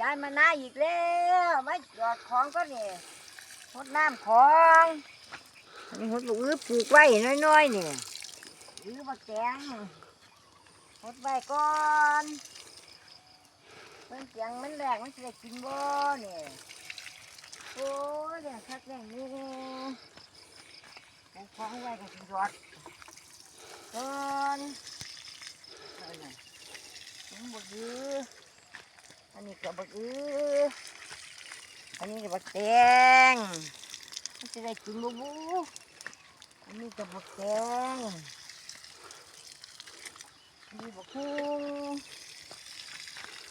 ยายมาหน้าอีกแล้วมาหยอดของก็นี่หดน้ำของนนี้หดลูกอื้อปลูกไว้น้อยๆนี่อื้อมาแกงหดไว้ก่อนเพิ่นเสียงมันแรงมันจะได้กินบ่นี่โอ้ยเดี๋ยวสักแรงนี่เอาของไว้ก็สิหยอดก่อนเอาน่ะถึงบ่ยืออั อันนี้ก็บักอื้ออันนี้ก็บักแตงมันจะได้กินบูบูอันนี้ก็บักแตงอันนี้บักฮู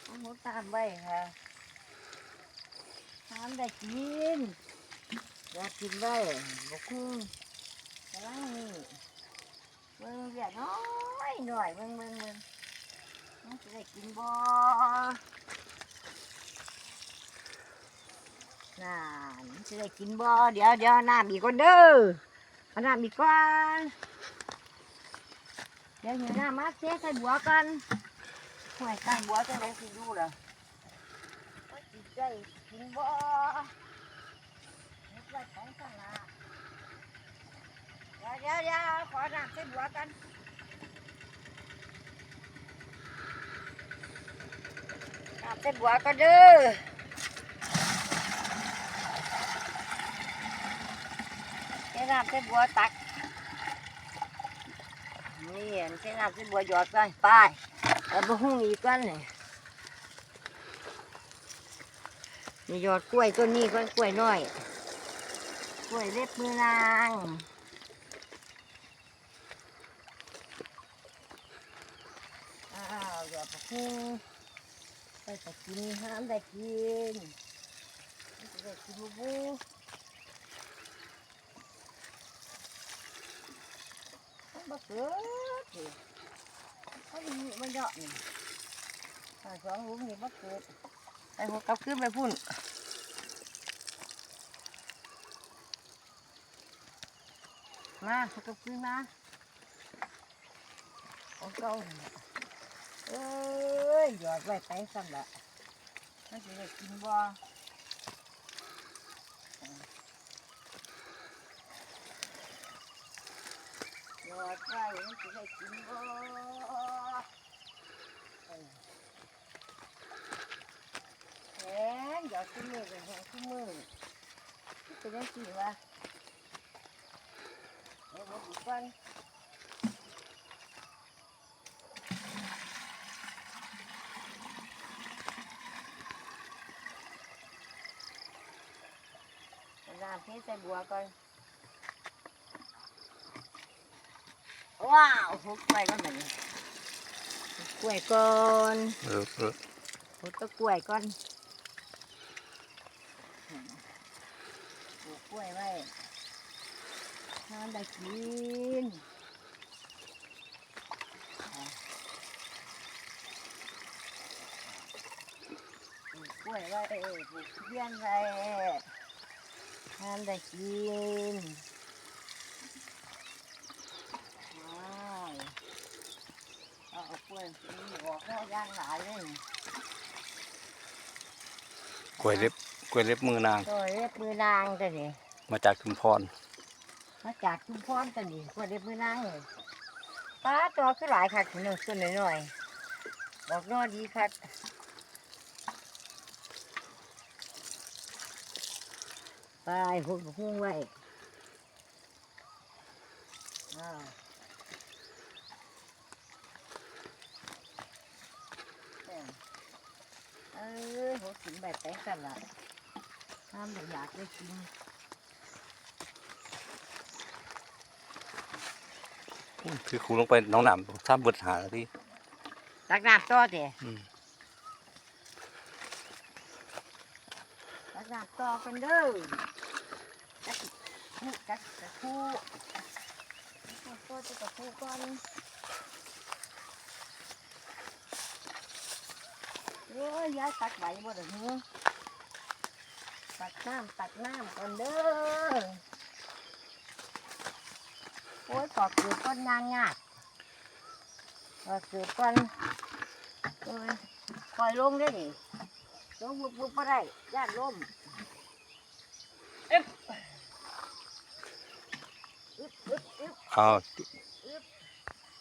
เอาหมดตามไว้ค่ะทานได้กินอยากกินได้บักฮูกำลังนี่เบิ่งเรียน้อยหน่อยเบิ่งเบิ่งเบิ่งมันจะได้กินบ่ น่ามันจะได้กินบ่เดี๋ยวเดี๋ยวน้ำอีกก่อนเด้อเอาน้ำอีกก่อนเดี๋ยวเหี่ยวน้ำมาเทใส่บัวกันห่วยใส่บัวจะได้สิดูล่ะว่าสิได้กินบ่เฮ็ดไว้ของสั่นล่ะเดี๋ยวเดี๋ยวเดี๋ยวขอน้ำใส่บัวกันน้ำใส่บัวกันเด้อ ใช้ น้ำใช้บัวตัก นี่เห็นใช้น้ำใช้บัวหยอดกันไปแล้วมาหุ้งอีกกันนี่นี่หยอดกล้วยต้นนี้ก้อนกล้วยน้อย กล้วยเล็บมือนางอ้าวหยอดมาหุ้งไปกินห้ามได้กินได้กินบูบู มัน บ่เกิดสิเขาดีมันเยอะนี่ถ้าสองลุมนี่บ่เกิดไอ้หัวกลับขึ้นไปพุ่นมาหัวกลับขึ้นมาของเก่านี่ล่ะเอ้ยหยอดไว้ไปสั่นละมันจะได้กินบ่ อดไว้มันจะได้กินบ่เออแหงหยอดขึ้นมือกันแหงขึ้นมือจะได้กินวะเดี๋ยวผมอีกก่อนเอาน้ำเทใส่บัวก่อน ว้าวหุบกล้วยก่อนหนึ่งกล้วยก่อนเออเออหุบก็กล้วยก่อนปลูกกล้วยไว้ทานได้กินปลูกกล้วยไว้ปลูกทุเรียนไว้ทานได้กิน ว้าว เอาเอากล้วยนี่ออกข้าวย่างหลายเลยกล้วยเล็บกล้วยเล็บมือนางตัวเล็บมือนางตัวนี้มาจากชุมพร มาจากชุมพรตัวนี้กล้วยเล็บมือนางเลยป้าตัวคือหลายคักหนึ่งตัวหน่อยๆบอกนอดีคักไปหุ่นหุ้งไว้อ้าวเอ้ ยหัวกินแบบแตงกันละห้ามอยากได้กินคือครูลงไปน้องหนามซ้ำเบิดหาที่ตักน้ำต่อเดี๋ยอืมตักน้ำต่อกันเด้อจักคู่จักจักคู่จักคู่จักจักคู่ก่อนเอ้ ยย้ายตักไหวบ่เด้อเนื้อตักน้ำตักน้ำก่อนเด้อโอ้ยปอกเกลือก้อนยางงาดปอกเกลือก้อนโอ้ยคอยลงได้ดิลงบุบบุบบ่ได้ย่านลมเอ๊ะอ้าว